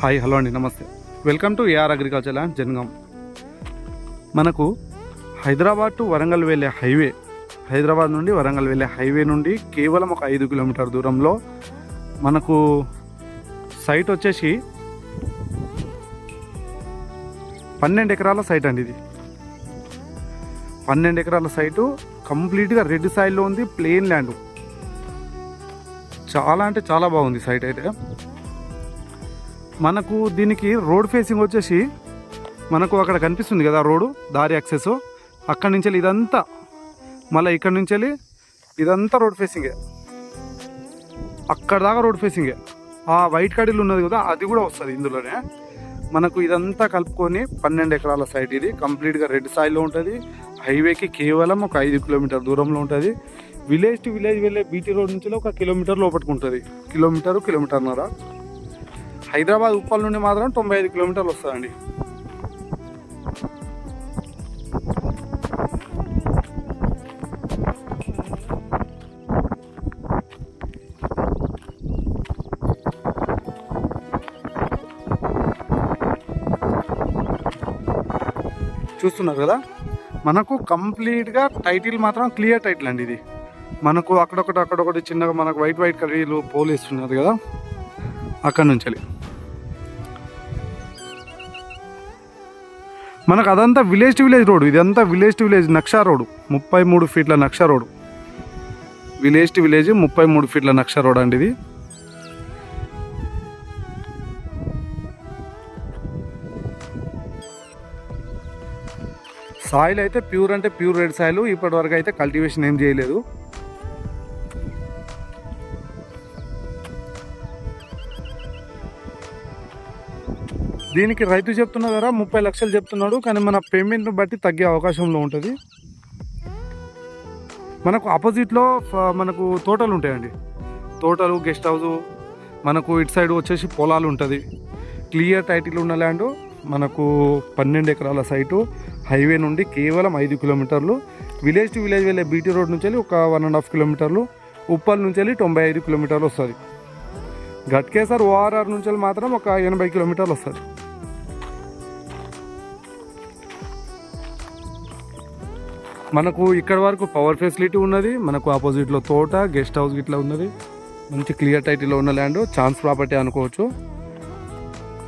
Hi hello అండి నమస్తే. Welcome to A R agriculture and Jangaon. మనకు హైదరాబాద్ టు వరంగల్ వెళ్ళే హైవే హైదరాబాద్ నుండి వరంగల్ వెళ్ళే హైవే నుండి కేవలం ఒక ఐదు కిలోమీటర్ దూరంలో మనకు సైట్ వచ్చేసి పన్నెండు ఎకరాల సైట్ అండి ఇది. పన్నెండు ఎకరాల సైటు కంప్లీట్గా రెడ్ సాయిల్లో ఉంది ప్లెయిన్ ల్యాండ్. చాలా అంటే చాలా బాగుంది సైట్ అయితే. మనకు దీనికి రోడ్ ఫేసింగ్ వచ్చేసి మనకు అక్కడ కనిపిస్తుంది కదా రోడ్డు దారి యాక్సెస్ అక్కడి నుంచి వెళ్ళి ఇదంతా మళ్ళీ ఇక్కడి నుంచి వెళ్ళి ఇదంతా రోడ్ ఫేసింగే అక్కడ దాకా రోడ్ ఫేసింగే ఆ వైట్ కడీలు ఉన్నది కదా అది కూడా వస్తుంది ఇందులోనే. మనకు ఇదంతా కలుపుకొని పన్నెండు ఎకరాల సైట్ ఇది. కంప్లీట్గా రెడ్ సాయిల్లో ఉంటుంది. హైవేకి కేవలం ఒక ఐదు కిలోమీటర్ దూరంలో ఉంటుంది. విలేజ్ టు విలేజ్ వెళ్ళే బీటీ రోడ్ నుంచి ఒక కిలోమీటర్ లోపట్టుకుంటుంది ఉంటుంది. కిలోమీటరు కిలోమీటర్న్నర హైదరాబాద్ ఉప్పల్ నుండి మాత్రం తొంభై ఐదు కిలోమీటర్లు వస్తుందండి. చూస్తున్నారు కదా? మనకు కంప్లీట్గా టైటిల్ మాత్రం క్లియర్ టైటిల్ అండి ఇది. మనకు అక్కడొకటి అక్కడొకటి చిన్నగా మనకు వైట్ వైట్ కలర్లు పోలు ఇస్తున్నారు కదా? అక్కడ నుంచి మనకు అదంతా విలేజ్ టు విలేజ్ రోడ్ ఇదంతా విలేజ్ టు విలేజ్ నక్షా రోడ్ ముప్పై మూడు ఫీట్ల నక్షా రోడ్. విలేజ్ టు విలేజ్ ముప్పై మూడు ఫీట్ల నక్షా రోడ్ అండి ఇది. సాయిల్ అయితే ప్యూర్ అంటే ప్యూర్ రెడ్ సాయిల్ ఇప్పటివరకు అయితే కల్టివేషన్ ఏం చేయలేదు. దీనికి రైతు చెప్తున్న ధర ముప్పై లక్షలు చెప్తున్నాడు కానీ మన పేమెంట్ను బట్టి తగ్గే అవకాశంలో ఉంటుంది. మనకు ఆపోజిట్లో మనకు తోటలు ఉంటాయండి. తోటలు గెస్ట్ హౌస్ మనకు ఇటు సైడ్ వచ్చేసి పొలాలు ఉంటుంది. క్లియర్ టైటిల్ ఉన్న ల్యాండ్ మనకు పన్నెండు ఎకరాల సైటు హైవే నుండి కేవలం ఐదు కిలోమీటర్లు. విలేజ్ టు విలేజ్ వెళ్ళే బీటీ రోడ్ నుంచి వెళ్ళి ఒక వన్ అండ్ హాఫ్ కిలోమీటర్లు. ఉప్పల్ నుంచి వెళ్ళి తొంభై ఐదు కిలోమీటర్లు వస్తుంది. గట్కేసర్ ఓఆర్ఆర్ నుంచి వెళ్ళి మాత్రం ఒక ఎనభై కిలోమీటర్లు వస్తుంది. మనకు ఇక్కడ వరకు పవర్ ఫెసిలిటీ ఉన్నది మనకు ఆపోజిట్లో తోట గెస్ట్ హౌస్ ఇట్లా ఉన్నది. మంచి క్లియర్ టైటిల్లో ఉన్న ల్యాండ్ ఛాన్స్ ప్రాపర్టీ అనుకోవచ్చు.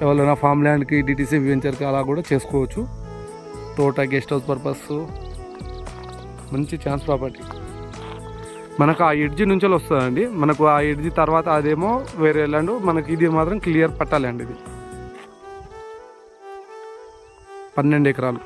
ఎవరైనా ఫామ్ ల్యాండ్కి డిటీసీ వెంచర్కి అలా కూడా చేసుకోవచ్చు. తోట గెస్ట్ హౌస్ పర్పస్ మంచి ఛాన్స్ ప్రాపర్టీ మనకు ఆ ఎడ్జి నుంచి వస్తుందండి. మనకు ఆ ఎడ్జి తర్వాత అదేమో వేరే ల్యాండ్ మనకి ఇది మాత్రం క్లియర్ పట్టాలి అండి ఇది. పన్నెండు ఎకరాలు.